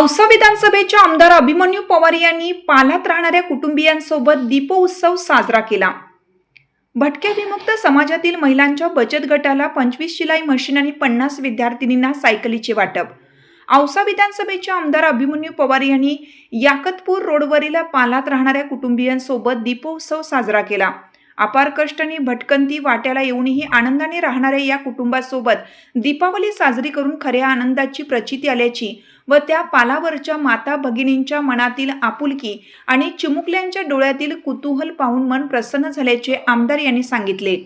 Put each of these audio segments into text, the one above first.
औसा विधानसभेच्या आमदार अभिमन्यू पवार यांनी पालात राहणाऱ्या कुटुंबियांसोबत दीपोत्सव साजरा केला. भटक्या विमुक्त समाजातील महिलांच्या बचत गटाला पंचवीस शिलाई मशीन आणि पन्नास विद्यार्थिनींना सायकलीचे वाटप. औसा विधानसभेचे आमदार अभिमन्यू पवार यांनी याकतपूर रोडवरील पालात राहणाऱ्या कुटुंबियांसोबत दीपोत्सव साजरा केला. अपार कष्ट आणि भटकंती वाट्याला येऊनही आनंदाने राहणाऱ्या या कुटुंबासोबत दीपावली साजरी करून खऱ्या आनंदाची प्रचिती आल्याची व त्या पालावरच्या माता भगिनींच्या मनातील आपुलकी आणि चिमुकल्यांच्या डोळ्यातील कुतूहल पाहून मन प्रसन्न झाल्याचे आमदार यांनी सांगितले.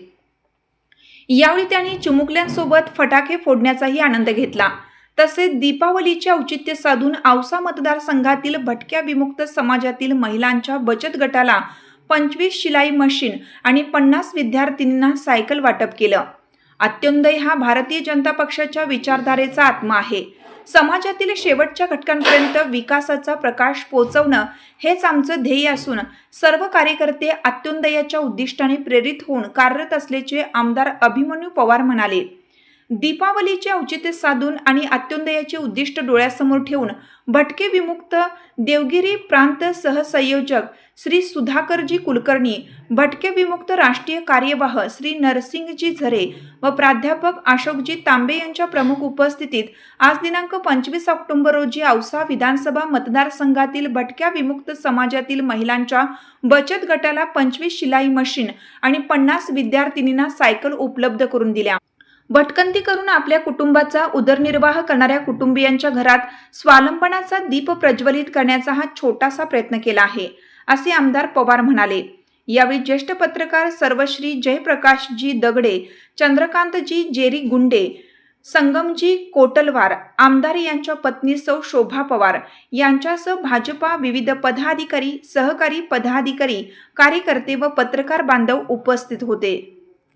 यावेळी त्यांनी चिमुकल्यांसोबत फटाके फोडण्याचाही आनंद घेतला. तसेच दीपावलीचे औचित्य साधून औसा मतदारसंघातील भटक्या विमुक्त समाजातील महिलांच्या बचत गटाला पंचवीस शिलाई मशीन आणि पन्नास विद्यार्थिनींना सायकल वाटप केलं. अत्युंदय हा भारतीय जनता पक्षाच्या विचारधारेचा आत्मा आहे. समाजातील शेवटच्या घटकांपर्यंत विकासाचा प्रकाश पोचवणं हेच आमचं ध्येय असून सर्व कार्यकर्ते अत्युंदयाच्या उद्दिष्टाने प्रेरित होऊन कार्यरत असल्याचे आमदार अभिमन्यू पवार म्हणाले. दीपावलीचे औचित्य साधून आणि अत्युंदयाचे उद्दिष्ट डोळ्यासमोर ठेवून भटके विमुक्त देवगिरी प्रांत सहसंयोजक श्री सुधाकरजी कुलकर्णी भटके विमुक्त राष्ट्रीय कार्यवाह श्री नरसिंगजी झरे व प्राध्यापक अशोकजी तांबे यांच्या प्रमुख उपस्थितीत आज दिनांक पंचवीस ऑक्टोबर रोजी औसा विधानसभा मतदारसंघातील भटक्या विमुक्त समाजातील महिलांच्या बचत गटाला पंचवीस शिलाई मशीन आणि पन्नास विद्यार्थिनींना सायकल उपलब्ध करून दिल्या. भटकंती करून आपल्या कुटुंबाचा उदरनिर्वाह करणाऱ्या कुटुंबियांच्या घरात स्वावलंबनाचा दीप प्रज्वलित करण्याचा हा छोटासा प्रयत्न केला आहे असे आमदार पवार म्हणाले. यावेळी ज्येष्ठ पत्रकार सर्वश्री जयप्रकाशजी दगडे चंद्रकांतजी जेरी गुंडे संगमजी कोटलवार आमदार यांच्या पत्नी सौ शोभा पवार यांच्यासह भाजपा विविध पदाधिकारी सहकारी पदाधिकारी कार्यकर्ते व पत्रकार बांधव उपस्थित होते.